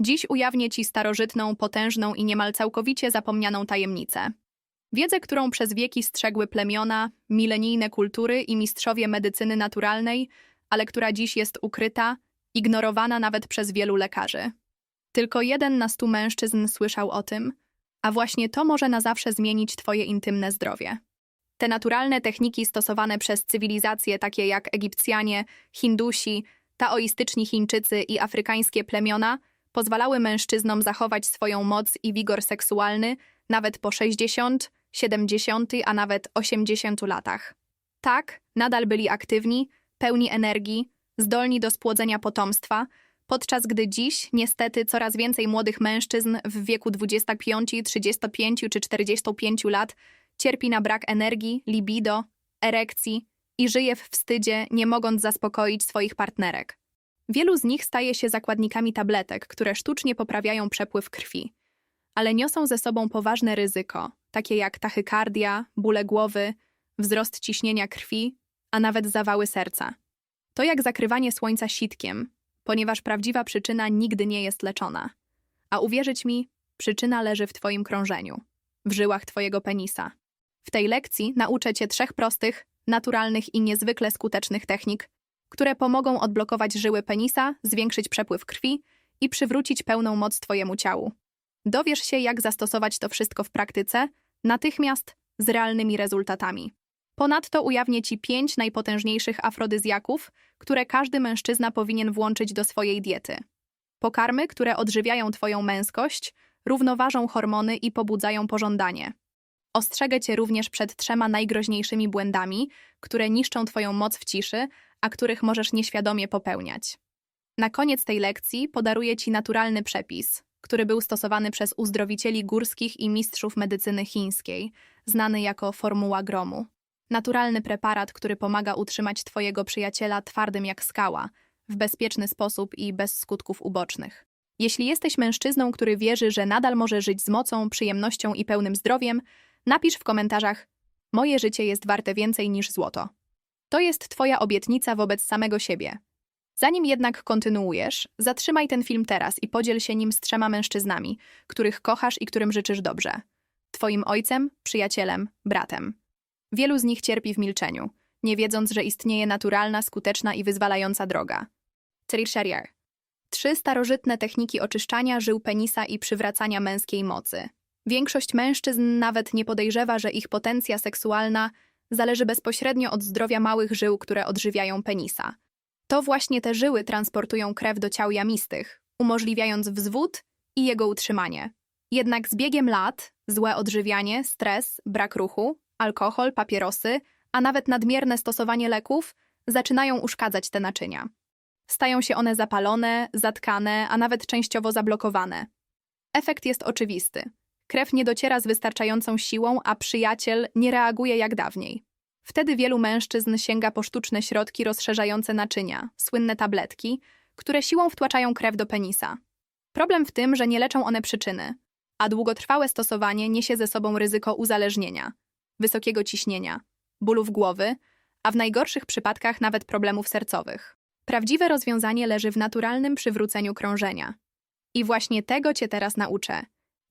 Dziś ujawnię Ci starożytną, potężną i niemal całkowicie zapomnianą tajemnicę. Wiedzę, którą przez wieki strzegły plemiona, milenijne kultury i mistrzowie medycyny naturalnej, ale która dziś jest ukryta, ignorowana nawet przez wielu lekarzy. Tylko jeden na stu mężczyzn słyszał o tym, a właśnie to może na zawsze zmienić Twoje intymne zdrowie. Te naturalne techniki stosowane przez cywilizacje takie jak Egipcjanie, Hindusi, taoistyczni Chińczycy i afrykańskie plemiona pozwalały mężczyznom zachować swoją moc i wigor seksualny nawet po 60, 70, a nawet 80 latach. Tak, nadal byli aktywni, pełni energii, zdolni do spłodzenia potomstwa, podczas gdy dziś, niestety, coraz więcej młodych mężczyzn w wieku 25, 35 czy 45 lat cierpi na brak energii, libido, erekcji i żyje w wstydzie, nie mogąc zaspokoić swoich partnerek. Wielu z nich staje się zakładnikami tabletek, które sztucznie poprawiają przepływ krwi, ale niosą ze sobą poważne ryzyko, takie jak tachykardia, bóle głowy, wzrost ciśnienia krwi, a nawet zawały serca. To jak zakrywanie słońca sitkiem, ponieważ prawdziwa przyczyna nigdy nie jest leczona. A uwierzyć mi, przyczyna leży w Twoim krążeniu, w żyłach Twojego penisa. W tej lekcji nauczę Cię trzech prostych, naturalnych i niezwykle skutecznych technik, które pomogą odblokować żyły penisa, zwiększyć przepływ krwi i przywrócić pełną moc Twojemu ciału. Dowiesz się, jak zastosować to wszystko w praktyce, natychmiast, z realnymi rezultatami. Ponadto ujawnię Ci pięć najpotężniejszych afrodyzjaków, które każdy mężczyzna powinien włączyć do swojej diety. Pokarmy, które odżywiają Twoją męskość, równoważą hormony i pobudzają pożądanie. Ostrzegę Cię również przed trzema najgroźniejszymi błędami, które niszczą Twoją moc w ciszy, a których możesz nieświadomie popełniać. Na koniec tej lekcji podaruję Ci naturalny przepis, który był stosowany przez uzdrowicieli górskich i mistrzów medycyny chińskiej, znany jako formuła gromu. Naturalny preparat, który pomaga utrzymać Twojego przyjaciela twardym jak skała, w bezpieczny sposób i bez skutków ubocznych. Jeśli jesteś mężczyzną, który wierzy, że nadal może żyć z mocą, przyjemnością i pełnym zdrowiem, napisz w komentarzach: Moje życie jest warte więcej niż złoto. To jest Twoja obietnica wobec samego siebie. Zanim jednak kontynuujesz, zatrzymaj ten film teraz i podziel się nim z trzema mężczyznami, których kochasz i którym życzysz dobrze. Twoim ojcem, przyjacielem, bratem. Wielu z nich cierpi w milczeniu, nie wiedząc, że istnieje naturalna, skuteczna i wyzwalająca droga. Trishariar. Trzy starożytne techniki oczyszczania żył penisa i przywracania męskiej mocy. Większość mężczyzn nawet nie podejrzewa, że ich potencja seksualna zależy bezpośrednio od zdrowia małych żył, które odżywiają penisa. To właśnie te żyły transportują krew do ciał jamistych, umożliwiając wzwód i jego utrzymanie. Jednak z biegiem lat złe odżywianie, stres, brak ruchu, alkohol, papierosy, a nawet nadmierne stosowanie leków zaczynają uszkadzać te naczynia. Stają się one zapalone, zatkane, a nawet częściowo zablokowane. Efekt jest oczywisty. Krew nie dociera z wystarczającą siłą, a przyjaciel nie reaguje jak dawniej. Wtedy wielu mężczyzn sięga po sztuczne środki rozszerzające naczynia, słynne tabletki, które siłą wtłaczają krew do penisa. Problem w tym, że nie leczą one przyczyny, a długotrwałe stosowanie niesie ze sobą ryzyko uzależnienia, wysokiego ciśnienia, bólów głowy, a w najgorszych przypadkach nawet problemów sercowych. Prawdziwe rozwiązanie leży w naturalnym przywróceniu krążenia. I właśnie tego Cię teraz nauczę.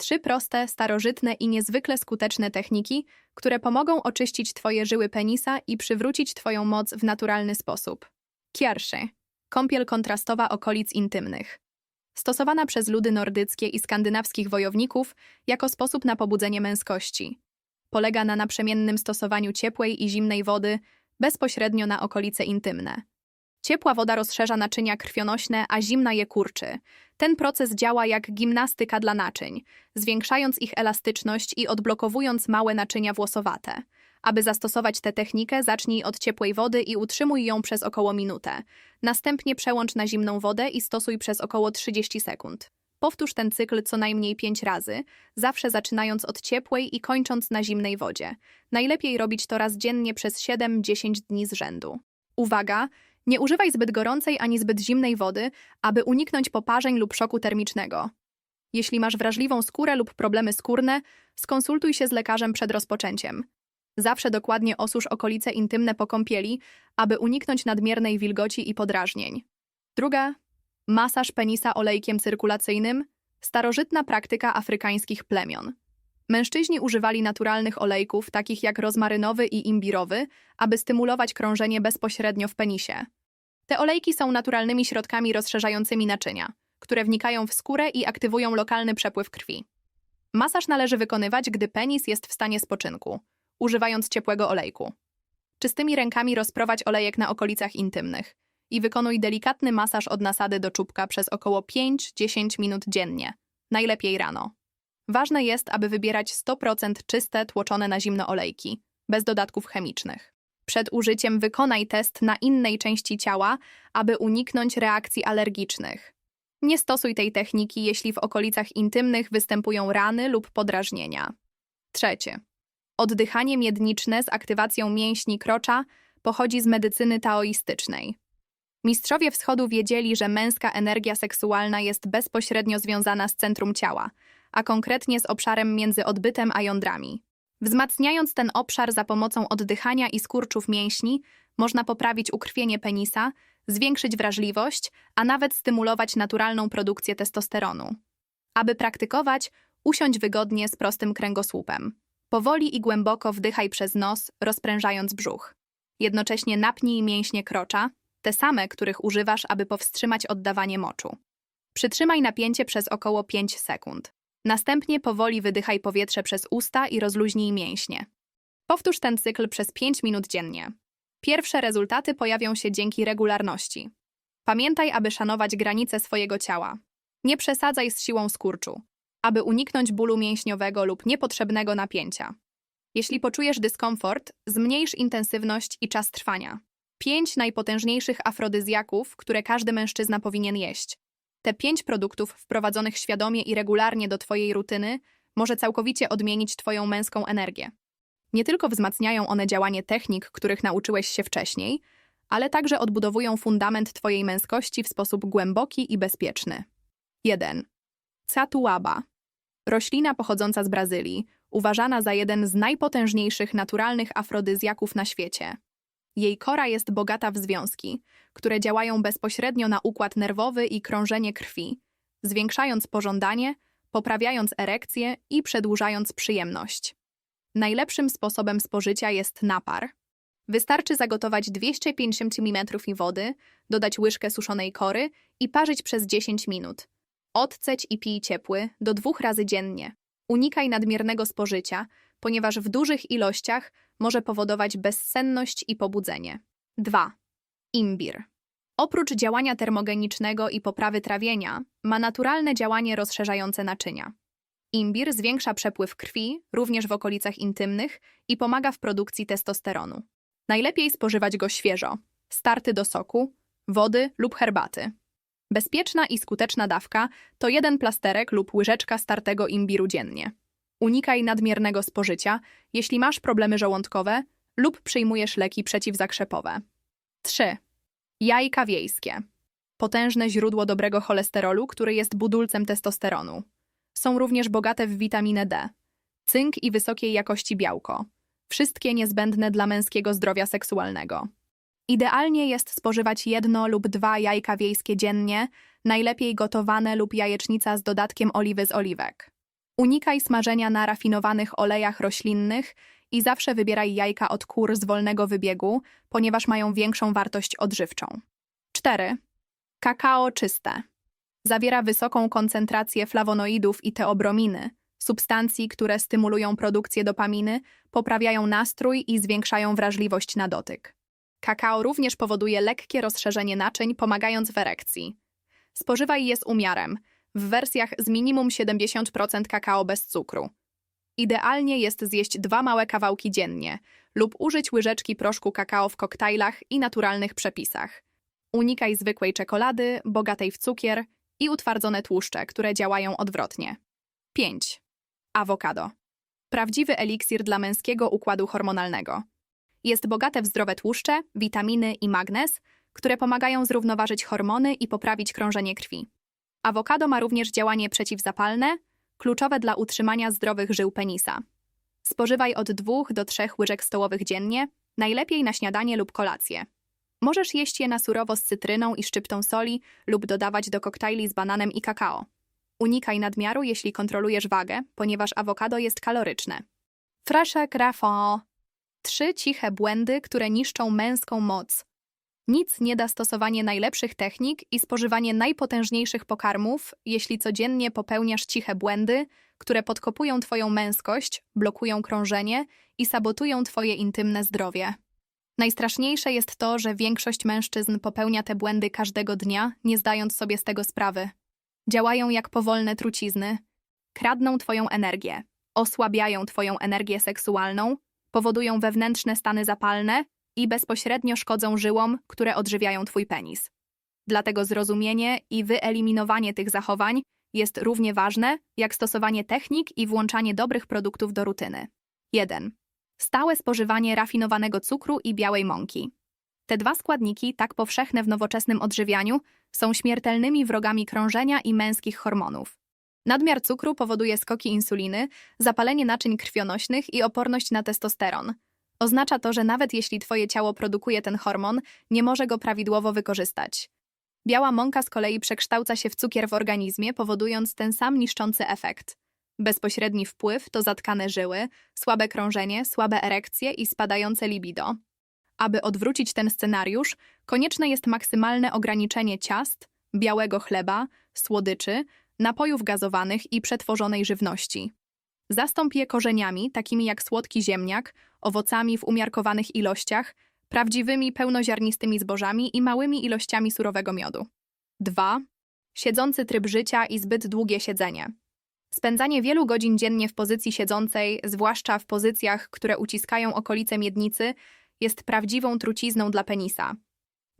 Trzy proste, starożytne i niezwykle skuteczne techniki, które pomogą oczyścić Twoje żyły penisa i przywrócić Twoją moc w naturalny sposób. Pierwszy. Kąpiel kontrastowa okolic intymnych. Stosowana przez ludy nordyckie i skandynawskich wojowników jako sposób na pobudzenie męskości. Polega na naprzemiennym stosowaniu ciepłej i zimnej wody bezpośrednio na okolice intymne. Ciepła woda rozszerza naczynia krwionośne, a zimna je kurczy. Ten proces działa jak gimnastyka dla naczyń, zwiększając ich elastyczność i odblokowując małe naczynia włosowate. Aby zastosować tę technikę, zacznij od ciepłej wody i utrzymuj ją przez około minutę. Następnie przełącz na zimną wodę i stosuj przez około 30 sekund. Powtórz ten cykl co najmniej 5 razy, zawsze zaczynając od ciepłej i kończąc na zimnej wodzie. Najlepiej robić to raz dziennie przez 7-10 dni z rzędu. Uwaga! Nie używaj zbyt gorącej ani zbyt zimnej wody, aby uniknąć poparzeń lub szoku termicznego. Jeśli masz wrażliwą skórę lub problemy skórne, skonsultuj się z lekarzem przed rozpoczęciem. Zawsze dokładnie osusz okolice intymne po kąpieli, aby uniknąć nadmiernej wilgoci i podrażnień. Druga Masaż penisa olejkiem cyrkulacyjnym starożytna praktyka afrykańskich plemion. Mężczyźni używali naturalnych olejków, takich jak rozmarynowy i imbirowy, aby stymulować krążenie bezpośrednio w penisie. Te olejki są naturalnymi środkami rozszerzającymi naczynia, które wnikają w skórę i aktywują lokalny przepływ krwi. Masaż należy wykonywać, gdy penis jest w stanie spoczynku, używając ciepłego olejku. Czystymi rękami rozprowadź olejek na okolicach intymnych i wykonuj delikatny masaż od nasady do czubka przez około 5-10 minut dziennie, najlepiej rano. Ważne jest, aby wybierać 100% czyste, tłoczone na zimno olejki, bez dodatków chemicznych. Przed użyciem wykonaj test na innej części ciała, aby uniknąć reakcji alergicznych. Nie stosuj tej techniki, jeśli w okolicach intymnych występują rany lub podrażnienia. Trzecie. Oddychanie miedniczne z aktywacją mięśni krocza pochodzi z medycyny taoistycznej. Mistrzowie wschodu wiedzieli, że męska energia seksualna jest bezpośrednio związana z centrum ciała, a konkretnie z obszarem między odbytem a jądrami. Wzmacniając ten obszar za pomocą oddychania i skurczów mięśni, można poprawić ukrwienie penisa, zwiększyć wrażliwość, a nawet stymulować naturalną produkcję testosteronu. Aby praktykować, usiądź wygodnie z prostym kręgosłupem. Powoli i głęboko wdychaj przez nos, rozprężając brzuch. Jednocześnie napnij mięśnie krocza, te same, których używasz, aby powstrzymać oddawanie moczu. Przytrzymaj napięcie przez około 5 sekund. Następnie powoli wydychaj powietrze przez usta i rozluźnij mięśnie. Powtórz ten cykl przez 5 minut dziennie. Pierwsze rezultaty pojawią się dzięki regularności. Pamiętaj, aby szanować granice swojego ciała. Nie przesadzaj z siłą skurczu, aby uniknąć bólu mięśniowego lub niepotrzebnego napięcia. Jeśli poczujesz dyskomfort, zmniejsz intensywność i czas trwania. Pięć najpotężniejszych afrodyzjaków, które każdy mężczyzna powinien jeść. Te pięć produktów wprowadzonych świadomie i regularnie do Twojej rutyny może całkowicie odmienić Twoją męską energię. Nie tylko wzmacniają one działanie technik, których nauczyłeś się wcześniej, ale także odbudowują fundament Twojej męskości w sposób głęboki i bezpieczny. 1. Catuaba. Roślina pochodząca z Brazylii, uważana za jeden z najpotężniejszych naturalnych afrodyzjaków na świecie. Jej kora jest bogata w związki, które działają bezpośrednio na układ nerwowy i krążenie krwi, zwiększając pożądanie, poprawiając erekcję i przedłużając przyjemność. Najlepszym sposobem spożycia jest napar. Wystarczy zagotować 250 ml wody, dodać łyżkę suszonej kory i parzyć przez 10 minut. Odceć i pij ciepły do dwóch razy dziennie. Unikaj nadmiernego spożycia, ponieważ w dużych ilościach może powodować bezsenność i pobudzenie. 2. Imbir. Oprócz działania termogenicznego i poprawy trawienia, ma naturalne działanie rozszerzające naczynia. Imbir zwiększa przepływ krwi, również w okolicach intymnych, i pomaga w produkcji testosteronu. Najlepiej spożywać go świeżo, starty do soku, wody lub herbaty. Bezpieczna i skuteczna dawka to jeden plasterek lub łyżeczka startego imbiru dziennie. Unikaj nadmiernego spożycia, jeśli masz problemy żołądkowe lub przyjmujesz leki przeciwzakrzepowe. 3. Jajka wiejskie. Potężne źródło dobrego cholesterolu, który jest budulcem testosteronu. Są również bogate w witaminę D, cynk i wysokiej jakości białko. Wszystkie niezbędne dla męskiego zdrowia seksualnego. Idealnie jest spożywać jedno lub dwa jajka wiejskie dziennie, najlepiej gotowane lub jajecznica z dodatkiem oliwy z oliwek. Unikaj smażenia na rafinowanych olejach roślinnych i zawsze wybieraj jajka od kur z wolnego wybiegu, ponieważ mają większą wartość odżywczą. 4. Kakao czyste. Zawiera wysoką koncentrację flawonoidów i teobrominy, substancji, które stymulują produkcję dopaminy, poprawiają nastrój i zwiększają wrażliwość na dotyk. Kakao również powoduje lekkie rozszerzenie naczyń, pomagając w erekcji. Spożywaj je z umiarem, w wersjach z minimum 70% kakao bez cukru. Idealnie jest zjeść dwa małe kawałki dziennie lub użyć łyżeczki proszku kakao w koktajlach i naturalnych przepisach. Unikaj zwykłej czekolady, bogatej w cukier i utwardzone tłuszcze, które działają odwrotnie. 5. Awokado. Prawdziwy eliksir dla męskiego układu hormonalnego. Jest bogate w zdrowe tłuszcze, witaminy i magnez, które pomagają zrównoważyć hormony i poprawić krążenie krwi. Awokado ma również działanie przeciwzapalne, kluczowe dla utrzymania zdrowych żył penisa. Spożywaj od 2 do 3 łyżek stołowych dziennie, najlepiej na śniadanie lub kolację. Możesz jeść je na surowo z cytryną i szczyptą soli lub dodawać do koktajli z bananem i kakao. Unikaj nadmiaru, jeśli kontrolujesz wagę, ponieważ awokado jest kaloryczne. Frasze grafo. Trzy ciche błędy, które niszczą męską moc. Nic nie da stosowanie najlepszych technik i spożywanie najpotężniejszych pokarmów, jeśli codziennie popełniasz ciche błędy, które podkopują twoją męskość, blokują krążenie i sabotują twoje intymne zdrowie. Najstraszniejsze jest to, że większość mężczyzn popełnia te błędy każdego dnia, nie zdając sobie z tego sprawy. Działają jak powolne trucizny, kradną twoją energię, osłabiają twoją energię seksualną, powodują wewnętrzne stany zapalne i bezpośrednio szkodzą żyłom, które odżywiają twój penis. Dlatego zrozumienie i wyeliminowanie tych zachowań jest równie ważne jak stosowanie technik i włączanie dobrych produktów do rutyny. 1. Stałe spożywanie rafinowanego cukru i białej mąki. Te dwa składniki, tak powszechne w nowoczesnym odżywianiu, są śmiertelnymi wrogami krążenia i męskich hormonów. Nadmiar cukru powoduje skoki insuliny, zapalenie naczyń krwionośnych i oporność na testosteron. Oznacza to, że nawet jeśli twoje ciało produkuje ten hormon, nie może go prawidłowo wykorzystać. Biała mąka z kolei przekształca się w cukier w organizmie, powodując ten sam niszczący efekt. Bezpośredni wpływ to zatkane żyły, słabe krążenie, słabe erekcje i spadające libido. Aby odwrócić ten scenariusz, konieczne jest maksymalne ograniczenie ciast, białego chleba, słodyczy, napojów gazowanych i przetworzonej żywności. Zastąp je korzeniami, takimi jak słodki ziemniak, owocami w umiarkowanych ilościach, prawdziwymi pełnoziarnistymi zbożami i małymi ilościami surowego miodu. 2. Siedzący tryb życia i zbyt długie siedzenie. Spędzanie wielu godzin dziennie w pozycji siedzącej, zwłaszcza w pozycjach, które uciskają okolice miednicy, jest prawdziwą trucizną dla penisa.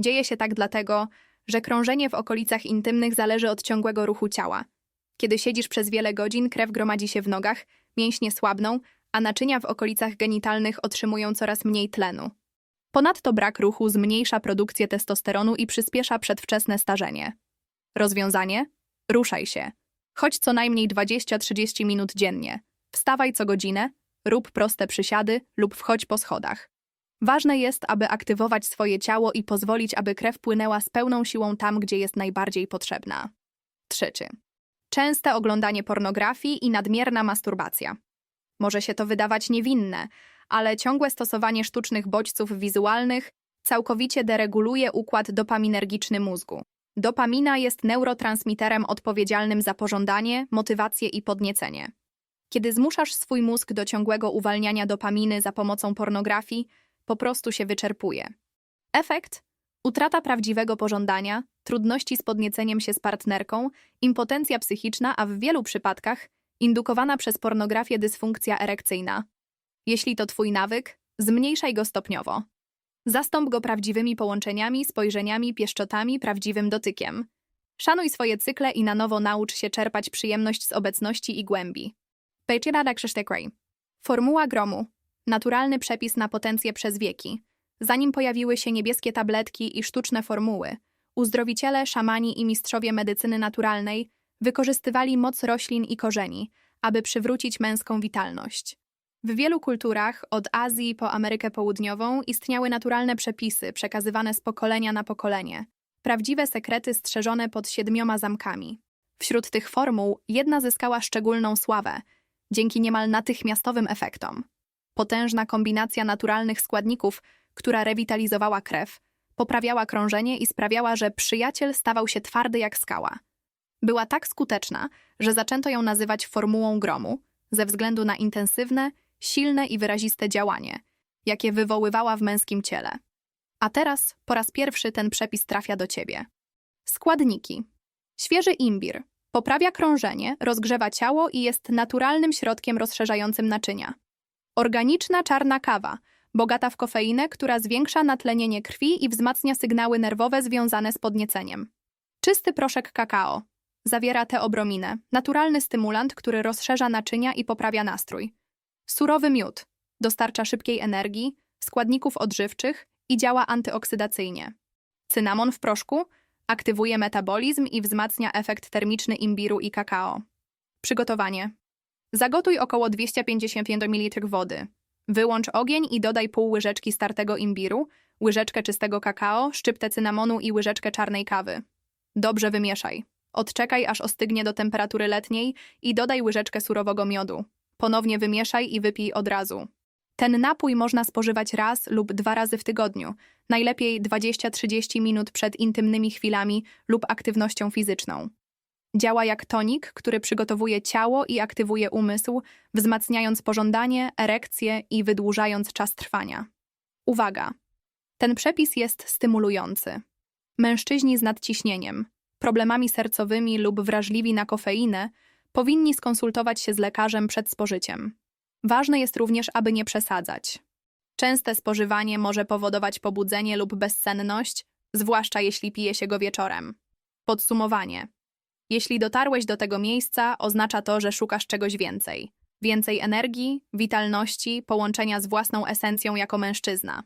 Dzieje się tak dlatego, że krążenie w okolicach intymnych zależy od ciągłego ruchu ciała. Kiedy siedzisz przez wiele godzin, krew gromadzi się w nogach, mięśnie słabną, a naczynia w okolicach genitalnych otrzymują coraz mniej tlenu. Ponadto brak ruchu zmniejsza produkcję testosteronu i przyspiesza przedwczesne starzenie. Rozwiązanie? Ruszaj się. Chodź co najmniej 20-30 minut dziennie. Wstawaj co godzinę, rób proste przysiady lub wchodź po schodach. Ważne jest, aby aktywować swoje ciało i pozwolić, aby krew płynęła z pełną siłą tam, gdzie jest najbardziej potrzebna. Trzeci. Częste oglądanie pornografii i nadmierna masturbacja. Może się to wydawać niewinne, ale ciągłe stosowanie sztucznych bodźców wizualnych całkowicie dereguluje układ dopaminergiczny mózgu. Dopamina jest neurotransmiterem odpowiedzialnym za pożądanie, motywację i podniecenie. Kiedy zmuszasz swój mózg do ciągłego uwalniania dopaminy za pomocą pornografii, po prostu się wyczerpuje. Efekt? Utrata prawdziwego pożądania, trudności z podnieceniem się z partnerką, impotencja psychiczna, a w wielu przypadkach indukowana przez pornografię dysfunkcja erekcyjna. Jeśli to twój nawyk, zmniejszaj go stopniowo. Zastąp go prawdziwymi połączeniami, spojrzeniami, pieszczotami, prawdziwym dotykiem. Szanuj swoje cykle i na nowo naucz się czerpać przyjemność z obecności i głębi. Formuła gromu. Naturalny przepis na potencję przez wieki. Zanim pojawiły się niebieskie tabletki i sztuczne formuły, uzdrowiciele, szamani i mistrzowie medycyny naturalnej wykorzystywali moc roślin i korzeni, aby przywrócić męską witalność. W wielu kulturach, od Azji po Amerykę Południową, istniały naturalne przepisy przekazywane z pokolenia na pokolenie. Prawdziwe sekrety strzeżone pod siedmioma zamkami. Wśród tych formuł jedna zyskała szczególną sławę, dzięki niemal natychmiastowym efektom. Potężna kombinacja naturalnych składników, która rewitalizowała krew, poprawiała krążenie i sprawiała, że przyjaciel stawał się twardy jak skała. Była tak skuteczna, że zaczęto ją nazywać formułą gromu, ze względu na intensywne, silne i wyraziste działanie, jakie wywoływała w męskim ciele. A teraz po raz pierwszy ten przepis trafia do ciebie. Składniki. Świeży imbir. Poprawia krążenie, rozgrzewa ciało i jest naturalnym środkiem rozszerzającym naczynia. Organiczna czarna kawa, bogata w kofeinę, która zwiększa natlenienie krwi i wzmacnia sygnały nerwowe związane z podnieceniem. Czysty proszek kakao. Zawiera teobrominę, naturalny stymulant, który rozszerza naczynia i poprawia nastrój. Surowy miód dostarcza szybkiej energii, składników odżywczych i działa antyoksydacyjnie. Cynamon w proszku aktywuje metabolizm i wzmacnia efekt termiczny imbiru i kakao. Przygotowanie. Zagotuj około 250 ml wody. Wyłącz ogień i dodaj pół łyżeczki startego imbiru, łyżeczkę czystego kakao, szczyptę cynamonu i łyżeczkę czarnej kawy. Dobrze wymieszaj. Odczekaj, aż ostygnie do temperatury letniej i dodaj łyżeczkę surowego miodu. Ponownie wymieszaj i wypij od razu. Ten napój można spożywać raz lub dwa razy w tygodniu, najlepiej 20-30 minut przed intymnymi chwilami lub aktywnością fizyczną. Działa jak tonik, który przygotowuje ciało i aktywuje umysł, wzmacniając pożądanie, erekcję i wydłużając czas trwania. Uwaga! Ten przepis jest stymulujący. Mężczyźni z nadciśnieniem, problemami sercowymi lub wrażliwi na kofeinę powinni skonsultować się z lekarzem przed spożyciem. Ważne jest również, aby nie przesadzać. Częste spożywanie może powodować pobudzenie lub bezsenność, zwłaszcza jeśli pije się go wieczorem. Podsumowanie. Jeśli dotarłeś do tego miejsca, oznacza to, że szukasz czegoś więcej. Więcej energii, witalności, połączenia z własną esencją jako mężczyzna.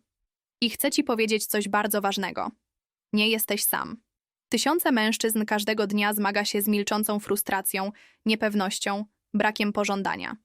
I chcę ci powiedzieć coś bardzo ważnego. Nie jesteś sam. Tysiące mężczyzn każdego dnia zmaga się z milczącą frustracją, niepewnością, brakiem pożądania.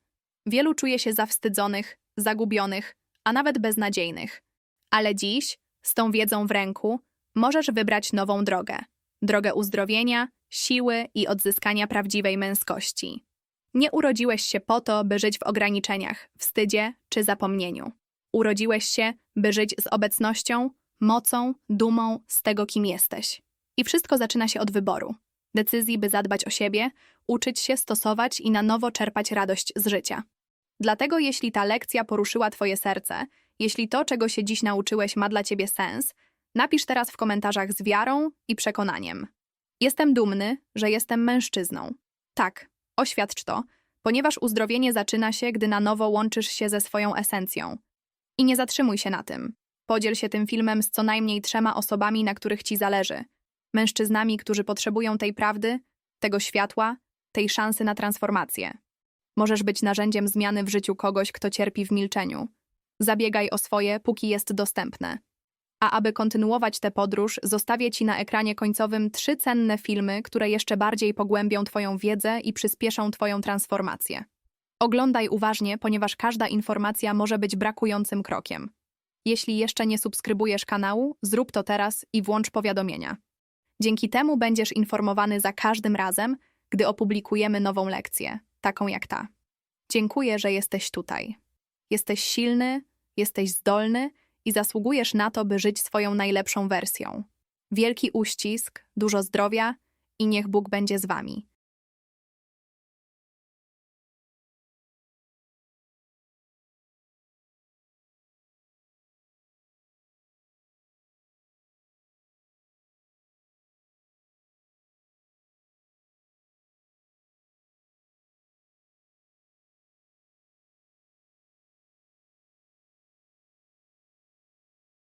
Wielu czuje się zawstydzonych, zagubionych, a nawet beznadziejnych. Ale dziś, z tą wiedzą w ręku, możesz wybrać nową drogę drogę uzdrowienia, siły i odzyskania prawdziwej męskości. Nie urodziłeś się po to, by żyć w ograniczeniach, wstydzie czy zapomnieniu. Urodziłeś się, by żyć z obecnością, mocą, dumą z tego, kim jesteś. I wszystko zaczyna się od wyboru. Decyzji, by zadbać o siebie, uczyć się, stosować i na nowo czerpać radość z życia. Dlatego, jeśli ta lekcja poruszyła Twoje serce, jeśli to, czego się dziś nauczyłeś, ma dla Ciebie sens, napisz teraz w komentarzach z wiarą i przekonaniem. Jestem dumny, że jestem mężczyzną. Tak, oświadcz to, ponieważ uzdrowienie zaczyna się, gdy na nowo łączysz się ze swoją esencją. I nie zatrzymuj się na tym. Podziel się tym filmem z co najmniej trzema osobami, na których ci zależy. Mężczyznami, którzy potrzebują tej prawdy, tego światła, tej szansy na transformację. Możesz być narzędziem zmiany w życiu kogoś, kto cierpi w milczeniu. Zabiegaj o swoje, póki jest dostępne. A aby kontynuować tę podróż, zostawię Ci na ekranie końcowym trzy cenne filmy, które jeszcze bardziej pogłębią Twoją wiedzę i przyspieszą Twoją transformację. Oglądaj uważnie, ponieważ każda informacja może być brakującym krokiem. Jeśli jeszcze nie subskrybujesz kanału, zrób to teraz i włącz powiadomienia. Dzięki temu będziesz informowany za każdym razem, gdy opublikujemy nową lekcję, taką jak ta. Dziękuję, że jesteś tutaj. Jesteś silny, jesteś zdolny i zasługujesz na to, by żyć swoją najlepszą wersją. Wielki uścisk, dużo zdrowia i niech Bóg będzie z Wami.